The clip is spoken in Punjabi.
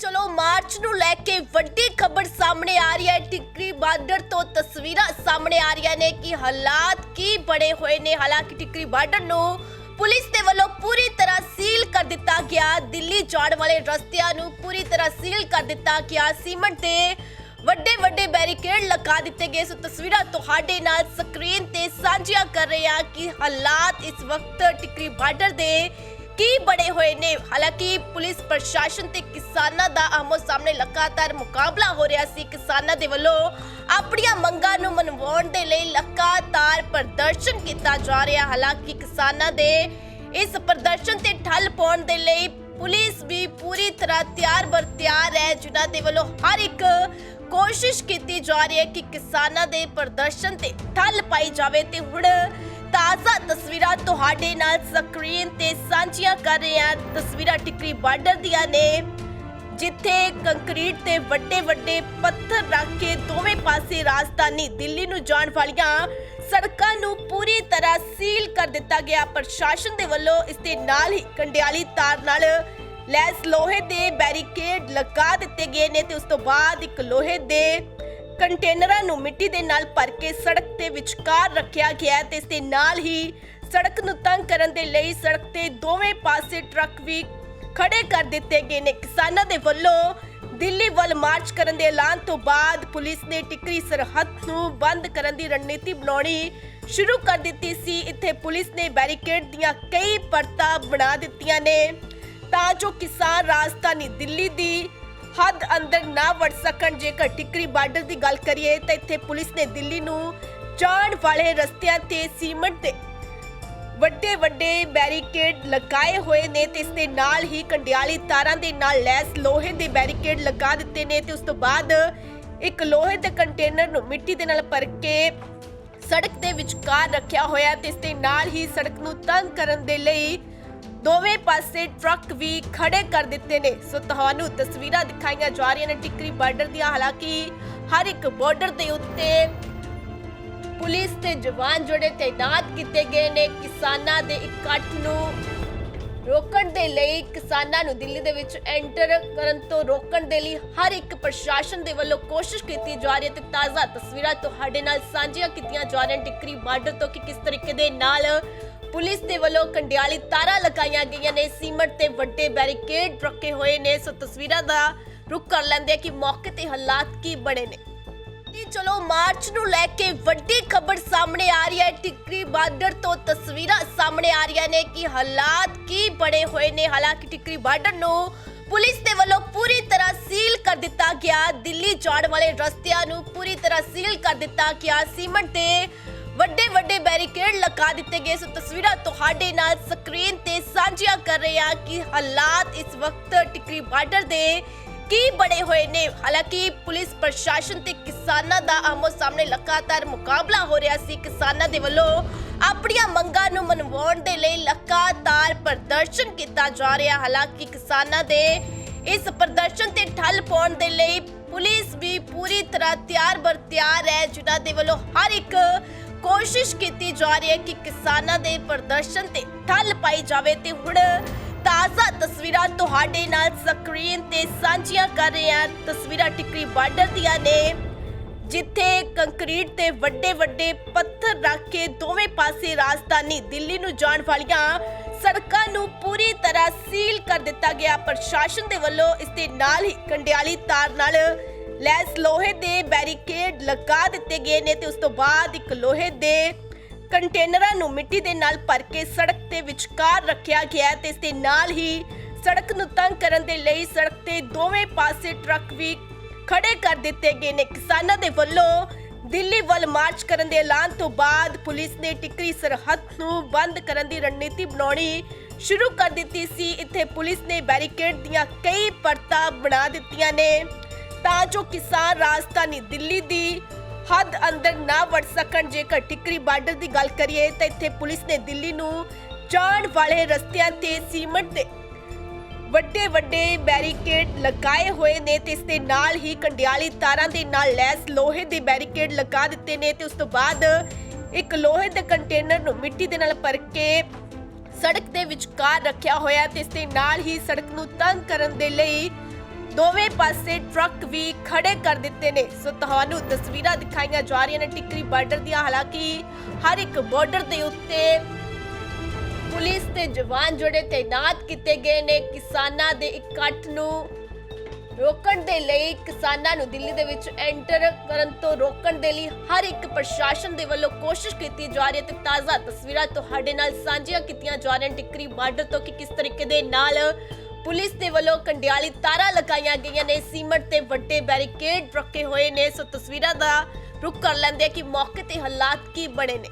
ਚਲੋ ਮਾਰਚ ਨੂੰ ਲੈ ਕੇ ਵੱਡੀ ਖਬਰ ਸਾਹਮਣੇ ਆ ਰਹੀ ਹੈ। ਟਿੱਕਰੀ ਬਾਰਡਰ ਤੋਂ ਤਸਵੀਰਾਂ ਸਾਹਮਣੇ ਆ ਰਹੀਆਂ ਨੇ ਕਿ ਹਾਲਾਤ ਕੀ ਬਣੇ ਹੋਏ ਨੇ। ਹਾਲਾਂਕਿ ਟਿੱਕਰੀ ਬਾਰਡਰ ਨੂੰ ਪੁਲਿਸ ਦੇ ਵੱਲੋਂ ਪੂਰੀ ਤਰ੍ਹਾਂ ਸੀਲ ਕਰ ਦਿੱਤਾ ਗਿਆ। ਦਿੱਲੀ ਜਾਣ ਵਾਲੇ ਰਸਤਿਆਂ ਨੂੰ ਪੂਰੀ ਤਰ੍ਹਾਂ ਸੀਲ ਕਰ ਦਿੱਤਾ ਗਿਆ। ਸੀਮੈਂਟ ਦੇ ਵੱਡੇ ਵੱਡੇ ਬੈਰੀਕੇਡ ਲਗਾ ਦਿੱਤੇ ਗਏ। ਸੋ ਤਸਵੀਰਾਂ ਤੁਹਾਡੇ ਨਾਲ ਸਕਰੀਨ ਤੇ ਸਾਂਝੀਆਂ ਕਰ ਰਹੇ ਹਾਂ ਕਿ ਹਾਲਾਤ ਇਸ ਵਕਤ ਟਿਕਰੀ ਬਾਰਡਰ ਦੇ ਕੀ ਬੜੇ ਹੋਏ ਨੇ? ਹਾਲਾਂਕਿ ਪੁਲਿਸ ਪ੍ਰਸ਼ਾਸਨ ਤੇ ਕਿਸਾਨਾਂ ਦਾ ਆਮੋ ਸਾਹਮਣੇ ਲਗਾਤਾਰ ਮੁਕਾਬਲਾ ਹੋ ਰਿਹਾ ਸੀ। ਕਿਸਾਨਾਂ ਦੇ ਵੱਲੋਂ ਆਪਣੀਆਂ ਮੰਗਾਂ ਨੂੰ ਮਨਵਾਉਣ ਦੇ ਲਈ ਲਗਾਤਾਰ ਪ੍ਰਦਰਸ਼ਨ ਕੀਤਾ ਜਾ ਰਿਹਾ। ਹਾਲਾਂਕਿ ਕਿਸਾਨਾਂ ਦੇ ਇਸ ਪ੍ਰਦਰਸ਼ਨ ਤੇ ਠੱਲ ਪਾਉਣ ਦੇ ਲਈ ਪੁਲਿਸ ਵੀ ਪੂਰੀ ਤਰ੍ਹਾਂ ਤਿਆਰ ਬਰ ਤਿਆਰ ਹੈ, ਜਿਨ੍ਹਾਂ ਦੇ ਵੱਲੋਂ ਹਰ ਇੱਕ ਕੋਸ਼ਿਸ਼ ਕੀਤੀ ਜਾ ਰਹੀ ਹੈ ਕਿ ਕਿਸਾਨਾਂ ਦੇ ਪ੍ਰਦਰਸ਼ਨ ਤੇ ਠੱਲ ਪਾਈ ਜਾਵੇ। ਤੇ ਹੁਣ ਤਾਜ਼ਾ ਤਸਵੀਰਾਂ ਤੁਹਾਡੇ ਨਾਲ ਸਕਰੀਨ ਤੇ ਸਾਂਝੀਆਂ ਕਰ ਰਹੇ ਹਾਂ। ਤਸਵੀਰਾਂ ਟਿਕਰੀ ਬਾਰਡਰ ਦੀਆਂ ਨੇ, ਜਿੱਥੇ ਕੰਕਰੀਟ ਤੇ ਵੱਡੇ ਵੱਡੇ ਪੱਥਰ ਰੱਖ ਕੇ ਦੋਵੇਂ ਪਾਸੇ ਰਾਜਧਾਨੀ ਦਿੱਲੀ ਨੂੰ ਜਾਣ ਵਾਲੀਆਂ ਸੜਕਾਂ ਨੂੰ ਪੂਰੀ ਤਰ੍ਹਾਂ ਸੀਲ ਕਰ ਦਿੱਤਾ ਗਿਆ। ਪ੍ਰਸ਼ਾਸਨ ਦੇ ਵੱਲੋਂ ਇਸ ਦੇ ਨਾਲ ਹੀ ਕੰਡਿਆਲੀ ਤਾਰ ਨਾਲ ਲੈਸ ਲੋਹੇ ਦੇ ਬੈਰੀਕੇਡ ਲਗਾ ਦਿੱਤੇ ਗਏ ਨੇ ਤੇ ਉਸ ਤੋਂ ਬਾਅਦ ਇੱਕ ਲੋਹੇ ਦੇ ਕੰਟੇਨਰਾਂ ਨੂੰ ਮਿੱਟੀ ਦੇ ਨਾਲ ਭਰ ਕੇ ਸੜਕ ਦੇ ਵਿਚਕਾਰ ਰੱਖਿਆ ਗਿਆ ਹੈ ਤੇ ਇਸ ਦੇ ਨਾਲ ਹੀ ਸੜਕ ਨੂੰ ਤੰਗ ਕਰਨ ਦੇ ਲਈ ਸੜਕ ਤੇ ਦੋਵੇਂ ਪਾਸੇ ਟਰੱਕ ਵੀ ਖੜੇ ਕਰ ਦਿੱਤੇ ਗਏ ਨੇ। ਕਿਸਾਨਾਂ ਦੇ ਵੱਲੋਂ ਦਿੱਲੀ ਵੱਲ ਮਾਰਚ ਕਰਨ ਦੇ ਐਲਾਨ ਤੋਂ ਬਾਅਦ ਪੁਲਿਸ ਨੇ ਟਿਕਰੀ ਸਰਹੱਦ ਨੂੰ ਬੰਦ ਕਰਨ ਦੀ ਰਣਨੀਤੀ ਬਣਾਉਣੀ ਸ਼ੁਰੂ ਕਰ ਦਿੱਤੀ ਸੀ। ਇੱਥੇ ਪੁਲਿਸ ਨੇ ਬੈਰੀਕੇਡ ਦੀਆਂ ਕਈ ਪਰਤਾਂ ਬਣਾ ਦਿੱਤੀਆਂ ਨੇ ਤਾਂ ਜੋ ਕਿਸਾਨ ਰਾਜਧਾਨੀ ਦਿੱਲੀ ਦੀ ਹੱਦ ਅੰਦਰ ਨਾ ਵੜ ਸਕਣ। ਜੇਕਰ ਟਿਕਰੀ ਬਾਰਡਰ ਦੀ ਗੱਲ ਕਰੀਏ, ਤਾਂ ਇੱਥੇ ਪੁਲਿਸ ਨੇ ਦਿੱਲੀ ਨੂੰ ਜਾਣ ਵਾਲੇ ਰਸਤਿਆਂ ਤੇ ਸੀਮੈਂਟ ਦੇ ਵੱਡੇ ਵੱਡੇ ਬੈਰੀਕੇਡ ਲਗਾਏ ਹੋਏ ਨੇ ਤੇ ਇਸ ਦੇ ਨਾਲ ਹੀ ਕੰਡਿਆਲੀ ਤਾਰਾਂ ਦੇ ਨਾਲ ਲੈਸ ਲੋਹੇ ਦੇ ਬੈਰੀਕੇਡ ਲਗਾ ਦਿੱਤੇ ਨੇ ਤੇ ਉਸ ਤੋਂ ਬਾਅਦ ਇੱਕ ਲੋਹੇ ਦੇ ਕੰਟੇਨਰ ਨੂੰ ਮਿੱਟੀ ਦੇ ਨਾਲ ਭਰ ਕੇ ਸੜਕ ਦੇ ਵਿਚਕਾਰ ਰੱਖਿਆ ਹੋਇਆ ਤੇ ਇਸ ਦੇ ਨਾਲ ਹੀ ਸੜਕ ਨੂੰ ਤੰਗ ਕਰਨ ਦੇ ਲਈ ਦੋਵੇਂ ਪਾਸੇ ਟਰੱਕ ਵੀ ਖੜੇ ਕਰ ਦਿੱਤੇ ਨੇ। ਸੋ ਤੁਹਾਨੂੰ ਤਸਵੀਰਾਂ ਦਿਖਾਈਆਂ ਜਾ ਰਹੀਆਂ ਨੇ ਟਿਕਰੀ ਬਾਰਡਰ ਦੀਆਂ। ਹਾਲਾਂਕਿ ਹਰ ਇੱਕ ਬਾਰਡਰ ਦੇ ਉੱਤੇ ਪੁਲਿਸ ਤੇ ਜਵਾਨ ਜਿਹੜੇ ਤਾਇਨਾਤ ਕੀਤੇ ਗਏ ਨੇ, ਕਿਸਾਨਾਂ ਦੇ ਇਕੱਠ ਨੂੰ ਰੋਕਣ ਦੇ ਲਈ, ਕਿਸਾਨਾਂ ਨੂੰ ਦਿੱਲੀ ਦੇ ਵਿੱਚ ਐਂਟਰ ਕਰਨ ਤੋਂ ਰੋਕਣ ਦੇ ਲਈ ਹਰ ਇੱਕ ਪ੍ਰਸ਼ਾਸਨ ਦੇ ਵੱਲੋਂ ਕੋਸ਼ਿਸ਼ ਕੀਤੀ ਜਾ ਰਹੀ ਹੈ ਤੇ ਤਾਜ਼ਾ ਤਸਵੀਰਾਂ ਤੁਹਾਡੇ ਨਾਲ ਸਾਂਝੀਆਂ ਕੀਤੀਆਂ ਜਾ ਰਹੀਆਂ ਟਿੱਕਰੀ ਬਾਰਡਰ ਤੋਂ ਕਿ ਕਿਸ ਤਰੀਕੇ ਦੇ ਨਾਲ ਪੁਲਿਸ ਦੇ ਵੱਲੋਂ ਕੰਡਿਆਲੀ ਤਾਰਾਂ ਲਗਾਈਆਂ ਗਈਆਂ ਨੇ। ਸੀਮੈਂਟ ਤੇ ਵੱਡੇ ਬੈਰੀਕੇਡ ਰੱਖੇ ਹੋਏ ਨੇ। ਸੋ ਤਸਵੀਰਾਂ ਦਾ ਰੁਕ ਕਰ ਲੈਂਦੇ ਕਿ ਮੌਕੇ ਤੇ ਹਾਲਾਤ ਕੀ ਬਣੇ ਨੇ। ਜੀ ਚਲੋ, ਮਾਰਚ ਨੂੰ ਲੈ ਕੇ ਵੱਡੀ ਖਬਰ ਸਾਹਮਣੇ ਆ ਰਹੀ ਹੈ। ਟਿਕਰੀ ਬਾਰਡਰ ਤੋਂ ਤਸਵੀਰਾਂ ਸਾਹਮਣੇ ਆ ਰਹੀਆਂ ਨੇ ਕਿ ਹਾਲਾਤ ਕੀ ਬਣੇ ਹੋਏ ਨੇ। ਹਾਲਾਂਕਿ ਟਿਕਰੀ ਬਾਰਡਰ ਨੂੰ ਪੁਲਿਸ ਦੇ ਵੱਲੋਂ ਪੂਰੀ ਤਰ੍ਹਾਂ ਸੀਲ ਕਰ ਦਿੱਤਾ ਗਿਆ। ਦਿੱਲੀ ਜਾਣ ਵਾਲੇ ਰਸਤਿਆਂ ਨੂੰ ਪੂਰੀ ਤਰ੍ਹਾਂ ਸੀਲ ਕਰ ਦਿੱਤਾ ਗਿਆ। ਸੀਮੈਂਟ ਤੇ ਵੱਡੇ ਵੱਡੇ ਬੈਰੀਕੇਡ ਲਗਾ ਦਿੱਤੇ ਗਏ ਸੋ ਤਸਵੀਰਾਂ ਤੁਹਾਡੇ ਨਾਲ ਸਕਰੀਨ ਤੇ ਸਾਂਝੀਆਂ ਕਰ ਰਹੇ ਹਾਂ ਕਿ ਹਾਲਾਤ ਇਸ ਵਕਤ ਟਿਕਰੀ ਬਾਰਡਰ ਦੇ ਕੀ ਬੜੇ ਹੋਏ ਨੇ। ਹਾਲਾਂਕਿ ਪੁਲਿਸ ਪ੍ਰਸ਼ਾਸਨ ਤੇ ਕਿਸਾਨਾਂ ਦਾ ਆਮੋ ਸਾਹਮਣੇ ਲਗਾਤਾਰ ਮੁਕਾਬਲਾ ਹੋ ਰਿਹਾ ਸੀ। ਕਿਸਾਨਾਂ ਦੇ ਵੱਲੋਂ ਆਪਣੀਆਂ ਮੰਗਾਂ ਨੂੰ ਮਨਵਾਉਣ ਦੇ ਲਈ ਲਗਾਤਾਰ ਪ੍ਰਦਰਸ਼ਨ ਕੀਤਾ ਜਾ ਰਿਹਾ। ਹਾਲਾਂਕਿ ਕਿਸਾਨਾਂ ਦੇ ਇਸ ਪ੍ਰਦਰਸ਼ਨ ਤੇ ਠੱਲ ਪਾਉਣ ਦੇ ਲਈ ਪੁਲਿਸ ਵੀ ਪੂਰੀ ਤਰ੍ਹਾਂ ਤਿਆਰ ਬਰ ਤਿਆਰ ਹੈ। ਜਿਨ੍ਹਾਂ ਦੇ ਵੱਲੋਂ ਹਰ ਇੱਕ ਕੋਸ਼ਿਸ਼ ਕੀਤੀ ਜਾ ਰਹੀ ਹੈ ਕਿ ਕਿਸਾਨਾਂ ਦੇ ਪ੍ਰਦਰਸ਼ਨ ਤੇ ਠੱਲ ਪਾਈ ਜਾਵੇ ਤੇ ਹੁਣ ਤਾਜ਼ਾ ਤਸਵੀਰਾਂ ਤੁਹਾਡੇ ਨਾਲ ਸਕਰੀਨ ਤੇ ਸਾਂਝੀਆਂ ਕਰ ਰਹੇ ਹਾਂ। ਤਸਵੀਰਾਂ ਟਿਕਰੀ ਬਾਰਡਰ ਦੀਆਂ ਨੇ, ਜਿੱਥੇ ਕੰਕਰੀਟ ਤੇ ਵੱਡੇ ਵੱਡੇ ਪੱਥਰ ਰੱਖ ਕੇ ਦੋਵੇਂ ਪਾਸੇ ਰਾਜਧਾਨੀ ਦਿੱਲੀ ਨੂੰ ਜਾਣ ਵਾਲੀਆਂ ਸੜਕਾਂ ਨੂੰ ਪੂਰੀ ਤਰ੍ਹਾਂ ਸੀਲ ਕਰ ਦਿੱਤਾ ਗਿਆ। ਪ੍ਰਸ਼ਾਸਨ ਦੇ ਵੱਲੋਂ ਇਸ ਦੇ ਨਾਲ ਹੀ ਕੰਡਿਆਲੀ ਤਾਰ ਨਾਲ ਲੈਸ ਲੋਹੇ ਦੇ ਬੈਰੀਕੇਡ ਲਗਾ ਦਿੱਤੇ ਗਏ ਨੇ ਤੇ ਉਸ ਤੋਂ ਬਾਅਦ ਇੱਕ ਲੋਹੇ ਦੇ ਕੰਟੇਨਰਾਂ ਨੂੰ ਮਿੱਟੀ ਦੇ ਨਾਲ ਭਰ ਕੇ ਸੜਕ ਦੇ ਵਿਚਕਾਰ ਰੱਖਿਆ ਗਿਆ ਤੇ ਇਸ ਦੇ ਨਾਲ ਹੀ ਸੜਕ ਨੂੰ ਤੰਗ ਕਰਨ ਦੇ ਲਈ ਸੜਕ ਤੇ ਦੋਵੇਂ ਪਾਸੇ ਟਰੱਕ ਵੀ ਖੜੇ ਕਰ ਦਿੱਤੇ ਗਏ ਨੇ। ਕਿਸਾਨਾਂ ਦੇ ਵੱਲੋਂ ਦਿੱਲੀ ਵੱਲ ਮਾਰਚ ਕਰਨ ਦੇ ਐਲਾਨ ਤੋਂ ਬਾਅਦ ਪੁਲਿਸ ਨੇ ਟਿਕਰੀ ਸਰਹੱਦ ਨੂੰ ਬੰਦ ਕਰਨ ਦੀ ਰਣਨੀਤੀ ਬਣਾਉਣੀ ਸ਼ੁਰੂ ਕਰ ਦਿੱਤੀ ਸੀ। ਇੱਥੇ ਪੁਲਿਸ ਨੇ ਬੈਰੀਕੇਡ ਦੀਆਂ ਕਈ ਪਰਤਾਂ ਬਣਾ ਦਿੱਤੀਆਂ ਨੇ। ਤਾਂ ਜੋ ਕਿਸਾਨ ਰਾਜਧਾਨੀ ਦਿੱਲੀ ਦੀ ਹੱਦ ਅੰਦਰ ਨਾ ਵੜ ਸਕਣ, ਜੇਕਰ ਟਿਕਰੀ ਬਾਰਡਰ ਦੀ ਗੱਲ ਕਰੀਏ ਤਾਂ ਇੱਥੇ ਪੁਲਿਸ ਨੇ ਦਿੱਲੀ ਨੂੰ ਜਾਣ ਵਾਲੇ ਰਸਤਿਆਂ ਤੇ ਸੀਮੈਂਟ ਦੇ ਵੱਡੇ ਵੱਡੇ ਬੈਰੀਕੇਡ ਲਗਾਏ ਹੋਏ ਨੇ ਤੇ ਇਸ ਦੇ ਨਾਲ ਹੀ ਕੰਡਿਆਲੀ ਤਾਰਾਂ ਦੇ ਨਾਲ ਲੈਸ ਲੋਹੇ ਦੇ ਬੈਰੀਕੇਡ ਲਗਾ ਦਿੱਤੇ ਨੇ ਤੇ ਉਸ ਤੋਂ ਬਾਅਦ ਇੱਕ ਲੋਹੇ ਦੇ ਕੰਟੇਨਰ ਨੂੰ ਮਿੱਟੀ ਦੇ ਨਾਲ ਭਰ ਕੇ ਸੜਕ ਦੇ ਵਿਚਕਾਰ ਰੱਖਿਆ ਹੋਇਆ ਤੇ ਇਸ ਦੇ ਨਾਲ ਹੀ ਸੜਕ ਨੂੰ ਤੰਗ ਕਰਨ ਦੇ ਲਈ ਦੋਵੇਂ ਪਾਸੇ ਟਰੱਕ ਵੀ ਖੜੇ ਕਰ ਦਿੱਤੇ ਨੇ। ਸੋ ਤੁਹਾਨੂੰ ਤਸਵੀਰਾਂ ਦਿਖਾਈਆਂ ਜਾ ਰਹੀਆਂ ਨੇ ਟਿੱਕਰੀ ਬਾਰਡਰ ਦੀਆਂ। ਹਾਲਾਂਕਿ ਹਰ ਇੱਕ ਬਾਰਡਰ ਦੇ ਉੱਤੇ ਪੁਲਿਸ ਤੇ ਜਵਾਨ ਜਿਹੜੇ ਤੈਨਾਤ ਕੀਤੇ ਗਏ ਨੇ, ਕਿਸਾਨਾਂ ਦੇ ਇਕੱਠ ਨੂੰ ਰੋਕਣ ਦੇ ਲਈ, ਕਿਸਾਨਾਂ ਨੂੰ ਦਿੱਲੀ ਦੇ ਵਿੱਚ ਐਂਟਰ ਕਰਨ ਤੋਂ ਰੋਕਣ ਦੇ ਲਈ ਹਰ ਇੱਕ ਪ੍ਰਸ਼ਾਸਨ ਦੇ ਵੱਲੋਂ ਕੋਸ਼ਿਸ਼ ਕੀਤੀ ਜਾ ਰਹੀ ਹੈ। ਤੇ ਤਾਜ਼ਾ ਤਸਵੀਰਾਂ ਤੁਹਾਡੇ ਨਾਲ ਸਾਂਝੀਆਂ ਕੀਤੀਆਂ ਜਾ ਰਹੀਆਂ ਨੇ ਟਿੱਕਰੀ ਬਾਰਡਰ ਤੋਂ ਕਿ ਕਿਸ ਤਰੀਕੇ ਦੇ ਨਾਲ ਪੁਲਿਸ ਦੇ ਵੱਲੋਂ ਕੰਡਿਆਲੀ ਤਾਰਾਂ ਲਗਾਈਆਂ ਗਈਆਂ ਨੇ। ਸੀਮਟ ਤੇ ਵੱਡੇ ਬੈਰੀਕੇਡ ਰੱਖੇ ਹੋਏ ਨੇ। ਸੋ ਤਸਵੀਰਾਂ ਦਾ ਰੁਕ ਕਰ ਲੈਂਦੇ ਕਿ ਮੌਕੇ ਤੇ ਹਾਲਾਤ ਕੀ ਬਣੇ ਨੇ।